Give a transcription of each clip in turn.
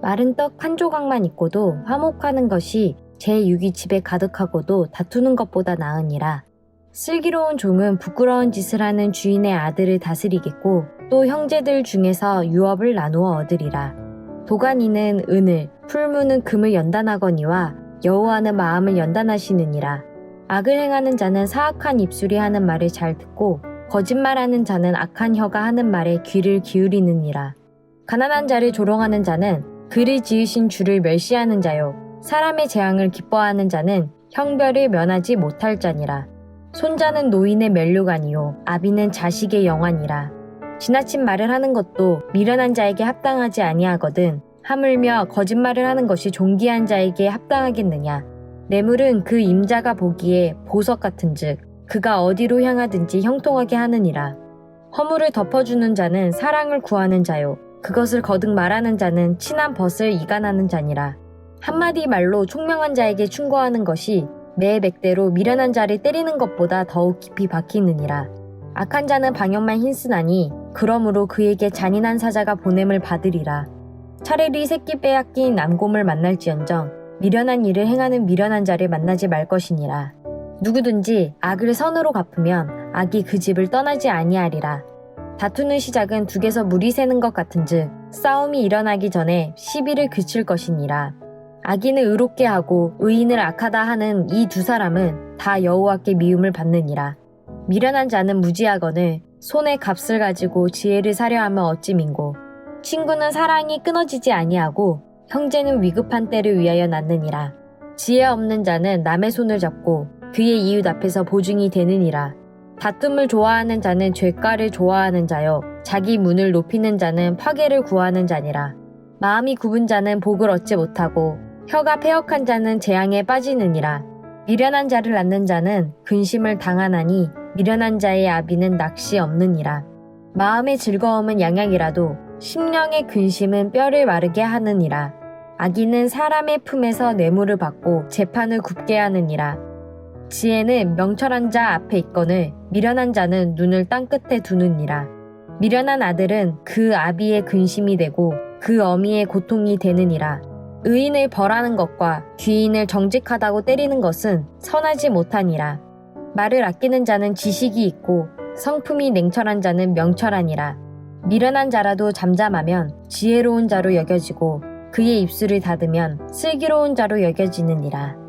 마른 떡 한 조각만 있고도 화목하는 것이 제 육이 집에 가득하고도 다투는 것보다 나으니라. 슬기로운 종은 부끄러운 짓을 하는 주인의 아들을 다스리겠고 또 형제들 중에서 유업을 나누어 얻으리라. 도가니는 은을, 풀무는 금을 연단하거니와 여호와는 마음을 연단하시느니라. 악을 행하는 자는 사악한 입술이 하는 말을 잘 듣고 거짓말하는 자는 악한 혀가 하는 말에 귀를 기울이느니라. 가난한 자를 조롱하는 자는 그를 지으신 주를 멸시하는 자요. 사람의 재앙을 기뻐하는 자는 형별을 면하지 못할 자니라. 손자는 노인의 멸류관이요. 아비는 자식의 영환이라. 지나친 말을 하는 것도 미련한 자에게 합당하지 아니하거든. 하물며 거짓말을 하는 것이 존귀한 자에게 합당하겠느냐. 뇌물은 그 임자가 보기에 보석 같은즉 그가 어디로 향하든지 형통하게 하느니라. 허물을 덮어주는 자는 사랑을 구하는 자요. 그것을 거듭 말하는 자는 친한 벗을 이간하는 자니라. 한마디 말로 총명한 자에게 충고하는 것이 매 백대로 미련한 자를 때리는 것보다 더욱 깊이 박히느니라. 악한 자는 방역만 힘쓰나니 그러므로 그에게 잔인한 사자가 보냄을 받으리라. 차라리 새끼 빼앗긴 남곰을 만날지언정 미련한 일을 행하는 미련한 자를 만나지 말 것이니라. 누구든지 악을 선으로 갚으면 악이 그 집을 떠나지 아니하리라. 다투는 시작은 둑에서 물이 새는 것 같은즉 싸움이 일어나기 전에 시비를 그칠 것이니라. 악인을 의롭게 하고 의인을 악하다 하는 이 두 사람은 다 여호와께 미움을 받느니라. 미련한 자는 무지하거늘 손에 값을 가지고 지혜를 사려 하면 어찌 민고. 친구는 사랑이 끊어지지 아니하고 형제는 위급한 때를 위하여 낳느니라. 지혜 없는 자는 남의 손을 잡고 그의 이웃 앞에서 보증이 되느니라. 다툼을 좋아하는 자는 죄가를 좋아하는 자요. 자기 문을 높이는 자는 파괴를 구하는 자니라. 마음이 굽은 자는 복을 얻지 못하고 혀가 패역한 자는 재앙에 빠지느니라. 미련한 자를 낳는 자는 근심을 당하나니 미련한 자의 아비는 낚시 없느니라. 마음의 즐거움은 양약이라도 심령의 근심은 뼈를 마르게 하느니라. 악인은 사람의 품에서 뇌물을 받고 재판을 굽게 하느니라. 지혜는 명철한 자 앞에 있거늘 미련한 자는 눈을 땅 끝에 두느니라. 미련한 아들은 그 아비의 근심이 되고 그 어미의 고통이 되느니라. 의인을 벌하는 것과 귀인을 정직하다고 때리는 것은 선하지 못하니라. 말을 아끼는 자는 지식이 있고 성품이 냉철한 자는 명철하니라. 미련한 자라도 잠잠하면 지혜로운 자로 여겨지고 그의 입술을 닫으면 슬기로운 자로 여겨지느니라.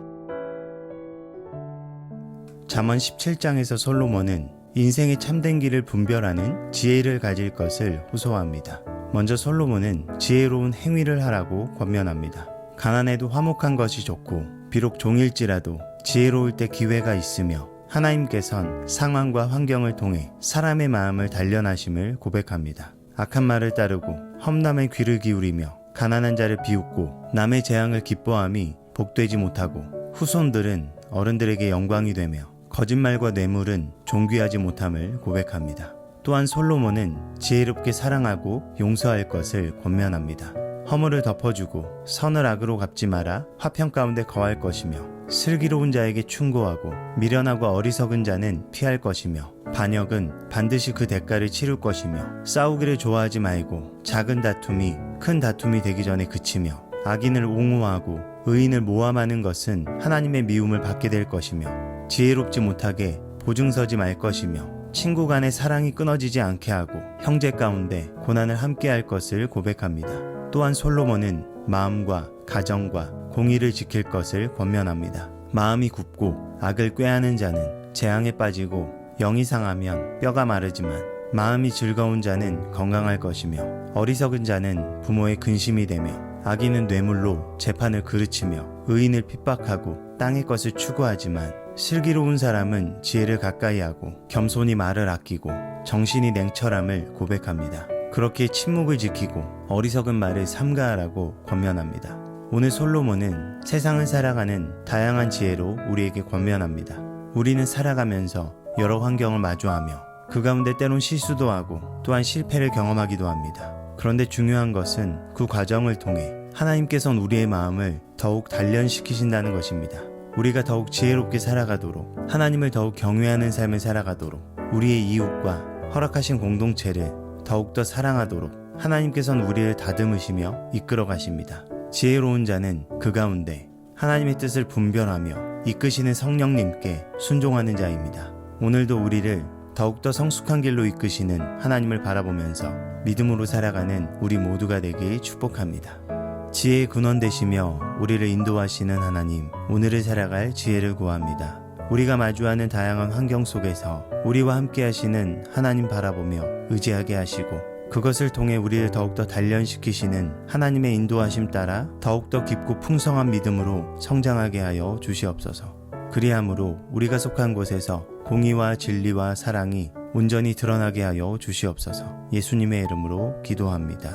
잠언 17장에서 솔로몬은 인생의 참된 길을 분별하는 지혜를 가질 것을 호소합니다. 먼저 솔로몬은 지혜로운 행위를 하라고 권면합니다. 가난해도 화목한 것이 좋고 비록 종일지라도 지혜로울 때 기회가 있으며 하나님께선 상황과 환경을 통해 사람의 마음을 단련하심을 고백합니다. 악한 말을 따르고 험남의 귀를 기울이며 가난한 자를 비웃고 남의 재앙을 기뻐함이 복되지 못하고 후손들은 어른들에게 영광이 되며 거짓말과 뇌물은 존귀하지 못함을 고백합니다. 또한 솔로몬은 지혜롭게 사랑하고 용서할 것을 권면합니다. 허물을 덮어주고 선을 악으로 갚지 마라 화평 가운데 거할 것이며 슬기로운 자에게 충고하고 미련하고 어리석은 자는 피할 것이며 반역은 반드시 그 대가를 치를 것이며 싸우기를 좋아하지 말고 작은 다툼이 큰 다툼이 되기 전에 그치며 악인을 옹호하고 의인을 모함하는 것은 하나님의 미움을 받게 될 것이며 지혜롭지 못하게 보증서지 말 것이며 친구 간의 사랑이 끊어지지 않게 하고 형제 가운데 고난을 함께 할 것을 고백합니다. 또한 솔로몬은 마음과 가정과 공의를 지킬 것을 권면합니다. 마음이 굽고 악을 꾀하는 자는 재앙에 빠지고 영이 상하면 뼈가 마르지만 마음이 즐거운 자는 건강할 것이며 어리석은 자는 부모의 근심이 되며 악인은 뇌물로 재판을 그르치며 의인을 핍박하고 땅의 것을 추구하지만 슬기로운 사람은 지혜를 가까이 하고 겸손히 말을 아끼고 정신이 냉철함을 고백합니다. 그렇게 침묵을 지키고 어리석은 말을 삼가하라고 권면합니다. 오늘 솔로몬은 세상을 살아가는 다양한 지혜로 우리에게 권면합니다. 우리는 살아가면서 여러 환경을 마주하며 그 가운데 때론 실수도 하고 또한 실패를 경험하기도 합니다. 그런데 중요한 것은 그 과정을 통해 하나님께선 우리의 마음을 더욱 단련시키신다는 것입니다. 우리가 더욱 지혜롭게 살아가도록 하나님을 더욱 경외하는 삶을 살아가도록 우리의 이웃과 허락하신 공동체를 더욱더 사랑하도록 하나님께서는 우리를 다듬으시며 이끌어 가십니다. 지혜로운 자는 그 가운데 하나님의 뜻을 분별하며 이끄시는 성령님께 순종하는 자입니다. 오늘도 우리를 더욱더 성숙한 길로 이끄시는 하나님을 바라보면서 믿음으로 살아가는 우리 모두가 되길 축복합니다. 지혜의 근원 되시며 우리를 인도하시는 하나님, 오늘을 살아갈 지혜를 구합니다. 우리가 마주하는 다양한 환경 속에서 우리와 함께 하시는 하나님 바라보며 의지하게 하시고 그것을 통해 우리를 더욱더 단련시키시는 하나님의 인도하심 따라 더욱더 깊고 풍성한 믿음으로 성장하게 하여 주시옵소서. 그리함으로 우리가 속한 곳에서 공의와 진리와 사랑이 온전히 드러나게 하여 주시옵소서. 예수님의 이름으로 기도합니다.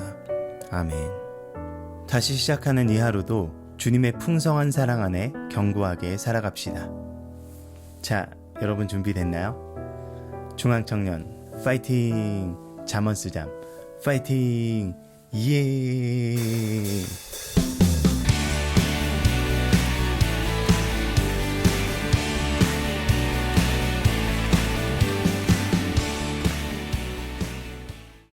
아멘. 다시 시작하는 이 하루도 주님의 풍성한 사랑 안에 견고하게 살아갑시다. 자, 여러분 준비됐나요? 중앙청년 파이팅! 잠언 쓰잠 파이팅! 예!